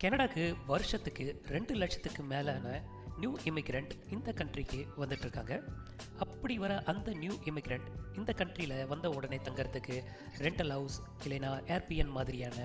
கனடாக்கு வருஷத்துக்கு ரெண்டு லட்சத்துக்கு மேலான நியூ இமிக்ரெண்ட் இந்த கண்ட்ரிக்கு வந்துட்டு இருக்காங்க அப்படி வர அந்த நியூ இமிக்ரெண்ட் இந்த கண்ட்ரியில் வந்த உடனே தங்குறதுக்கு ரெண்டல் ஹவுஸ் இல்லைனா ஏர்பிஎன் மாதிரியான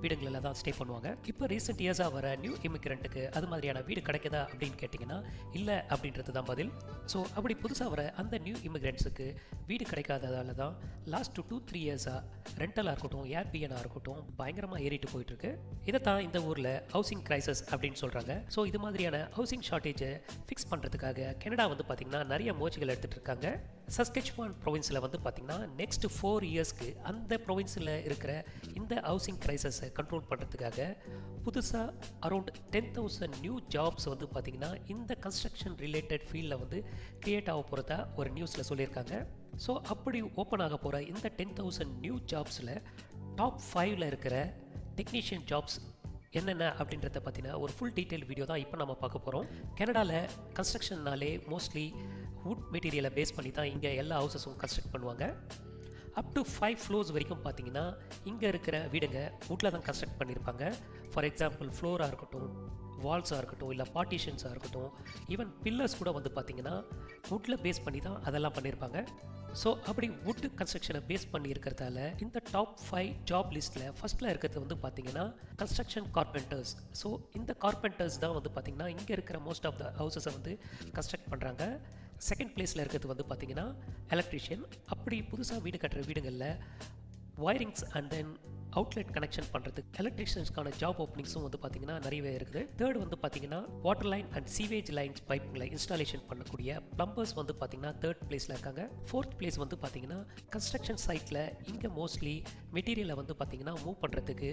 வீடுகளில் தான் ஸ்டே பண்ணுவாங்க. இப்போ ரீசெண்ட் இயர்ஸாக வர நியூ இமிக்ரெண்ட்டுக்கு அது மாதிரியான வீடு கிடைக்குதா அப்படின்னு கேட்டிங்கன்னா இல்லை அப்படின்றது தான் பதில். ஸோ அப்படி புதுசாக வர அந்த நியூ இமிக்ரெண்ட்ஸுக்கு வீடு கிடைக்காததால தான் லாஸ்ட் டூ டூ த்ரீ இயர்ஸாக ரெண்டலாக இருக்கட்டும் ஏர்பிஎனாக இருக்கட்டும் பயங்கரமாக ஏறிட்டு போயிட்டுருக்கு. இதை தான் இந்த ஊரில் ஹவுசிங் கிரைசஸ் அப்படின்னு சொல்கிறாங்க ஸோ இது மாதிரியான ஹவுசிங் ஷார்ட்டேஜை ஃபிக்ஸ் பண்ணுறதுக்காக கனடா வந்து பார்த்திங்கன்னா நிறைய முயற்சிகள் எடுத்துகிட்டு இருக்காங்க. சஸ்கெச்வான் ப்ரொவின்ஸில் வந்து பார்த்திங்கன்னா நெக்ஸ்ட் ஃபோர் இயர்ஸ்க்கு அந்த ப்ரொவின்ஸில் இருக்கிற இந்த ஹவுசிங் கிரைசஸை கண்ட்ரோல் பண்ணுறதுக்காக புதுசாக around ten thousand new jobs வந்து பார்த்திங்கன்னா இந்த கன்ஸ்ட்ரக்ஷன் ரிலேட்டட் ஃபீல்டில் வந்து க்ரியேட் ஆக போகிறதா ஒரு நியூஸில் சொல்லியிருக்காங்க. ஸோ அப்படி ஓப்பன் ஆக போகிற இந்த டென் தௌசண்ட் நியூ ஜாப்ஸில் டாப் ஃபைவ்ல இருக்கிற டெக்னீஷியன் ஜாப்ஸ் என்னென்ன அப்படின்றத பற்றின ஒரு ஃபுல் டீட்டெயில் வீடியோ தான் இப்போ நம்ம பார்க்க போகிறோம் கனடாவில் கன்ஸ்ட்ரக்ஷன்னாலே மோஸ்ட்லி வுட் மெட்டீரியலை பேஸ் பண்ணி தான் இங்கே எல்லா ஹவுசஸும் கன்ஸ்ட்ரக்ட் பண்ணுவாங்க. அப் டு ஃபைவ் ஃப்ளோர்ஸ் வரைக்கும் பார்த்தீங்கன்னா இங்கே இருக்கிற வீடுங்க வுட்டில் தான் கன்ஸ்ட்ரக்ட் பண்ணியிருப்பாங்க. ஃபார் எக்ஸாம்பிள் ஃப்ளோராக இருக்கட்டும் வால்ஸாக இருக்கட்டும் இல்லை பார்ட்டிஷன்ஸாக இருக்கட்டும் ஈவன் பில்லர்ஸ் கூட வந்து பார்த்தீங்கன்னா வுட்டில் பேஸ் பண்ணி தான் அதெல்லாம் பண்ணியிருப்பாங்க. ஸோ அப்படி வுட் கன்ஸ்ட்ரக்ஷனை பேஸ் பண்ணி இருக்கிறதால இந்த டாப் ஃபைவ் ஜாப் லிஸ்ட்டில் ஃபஸ்ட்டில் இருக்கிறது வந்து பார்த்தீங்கன்னா கன்ஸ்ட்ரக்ஷன் கார்பெண்டர்ஸ் ஸோ இந்த கார்பெண்டர்ஸ் தான் வந்து பார்த்திங்கன்னா இங்கே இருக்கிற மோஸ்ட் ஆஃப் த ஹவுசஸை வந்து கன்ஸ்ட்ரக்ட் பண்ணுறாங்க செகண்ட் பிளேஸில் இருக்கிறது வந்து பார்த்தீங்கன்னா எலக்ட்ரிஷியன் அப்படி புதுசாக வீடு கட்டுற வீடுங்களில் wirings and then outlet connection பண்ணுறதுக்கு எலக்ட்ரிஷியன்ஸ்க்கான ஜாப் ஓப்பனிங்ஸும் வந்து பார்த்திங்கன்னா நிறையவே இருக்குது. தேர்ட் வந்து பார்த்தீங்கன்னா water line and sewage lines பைப்புங்களை installation பண்ணக்கூடிய ப்ளம்பர்ஸ் வந்து பார்த்தீங்கன்னா தேர்ட் பிளேஸில் இருக்காங்க. ஃபோர்த் பிளேஸ் வந்து பார்த்திங்கன்னா கன்ஸ்ட்ரக்ஷன் சைட்டில் இங்கே மோஸ்ட்லி மெட்டீரியலை வந்து பார்த்தீங்கன்னா மூவ் பண்ணுறதுக்கு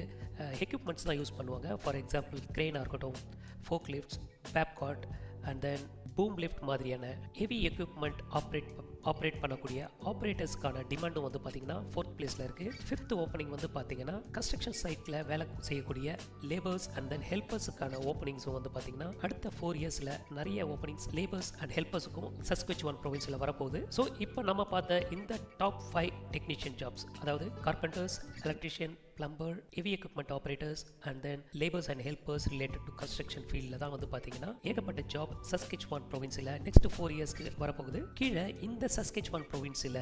எக்யூப்மெண்ட்ஸ் தான் யூஸ் பண்ணுவாங்க. ஃபார் எக்ஸாம்பிள் கிரெயினாக இருக்கட்டும் fork lifts bobcat and then boom lift மாதிரியான ஹெவி எக்யூப்மெண்ட் ஆப்ரேட் ஆப்ரேட் பண்ணக்கூடிய ஆப்ரேட்டர்ஸ்க்கான டிமாண்டும் வந்து பார்த்தீங்கன்னா ஃபோர்த் பிளேஸில் இருக்குது ஃபிஃப்த் ஓப்பனிங் வந்து பார்த்தீங்கன்னா கன்ஸ்ட்ரக்ஷன் சைட்டில் வேலை செய்யக்கூடிய லேபர்ஸ் அண்ட் தென் ஹெல்பர்ஸுக்கான ஓப்பனிங்ஸும் வந்து பார்த்தீங்கன்னா அடுத்த ஃபோர் இயர்ஸில் நிறைய ஓப்பனிங்ஸ் லேபர்ஸ் அண்ட் ஹெல்பர்ஸுக்கும் சஸ்கச் ஒன் ப்ரொவின்ஸில் வரப்போகுது. ஸோ இப்போ நம்ம பார்த்த இந்த டாப் ஃபைவ் டெக்னீஷியன் ஜாப்ஸ் அதாவது carpenters electrician plumber heavy equipment operators and then labours and helpers related to construction ஃபீல்டில் தான் வந்து பார்த்தீங்கன்னா ஏகப்பட்ட ஜாப் சஸ்கெச்வான் ப்ரொவின்ஸில் நெக்ஸ்ட் ஃபோர் இயர்ஸ்க்கு வரப்போகுது. கீழே இந்த சஸ்கெச்வான் ப்ரொவின்ஸில்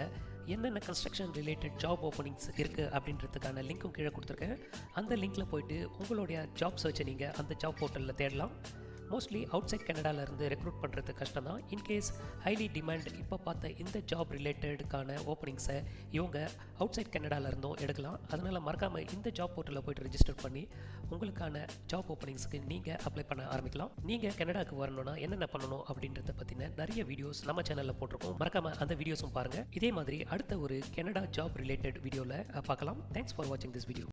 என்னென்ன கன்ஸ்ட்ரக்ஷன் ரிலேட்டட் ஜாப் ஓப்பனிங்ஸ் இருக்குது அப்படின்றதுக்கான லிங்க்கும் கீழே கொடுத்துருக்கேன். அந்த லிங்க்கில் போயிட்டு உங்களுடைய ஜாப் சர்ச்சை நீங்கள் அந்த ஜாப் போர்ட்டலில் தேடலாம். மோஸ்ட்லி அவுட் சைட் கனடாவிலேருந்து ரெக்ரூட் பண்ணுறது கஷ்டம் தான் இன்கேஸ் ஹைலி டிமாண்ட் இப்போ பார்த்த இந்த ஜாப் ரிலேட்டடுக்கான ஓப்பனிங்ஸை இவங்க அவுட் சைட் கனடாவிலேருந்தும் எடுக்கலாம். அதனால் மறக்காமல் இந்த ஜாப் போர்ட்டலில் போய்ட்டு ரெஜிஸ்டர் பண்ணி உங்களுக்கான ஜாப் ஓப்பனிங்ஸ்க்கு நீங்கள் அப்ளை பண்ண ஆரம்பிக்கலாம். நீங்கள் கனடாவுக்கு வரணும்னா என்னென்ன பண்ணணும் அப்படின்றத பற்றின நிறைய வீடியோஸ் நம்ம சேனலில் போட்டிருக்கோம். மறக்காமல் அந்த வீடியோஸும் பாருங்கள் இதே மாதிரி அடுத்த ஒரு கனடா ஜாப் ரிலேட்டட் வீடியோவில் பார்க்கலாம். தேங்க்ஸ் ஃபார் வாட்சிங் திஸ் வீடியோ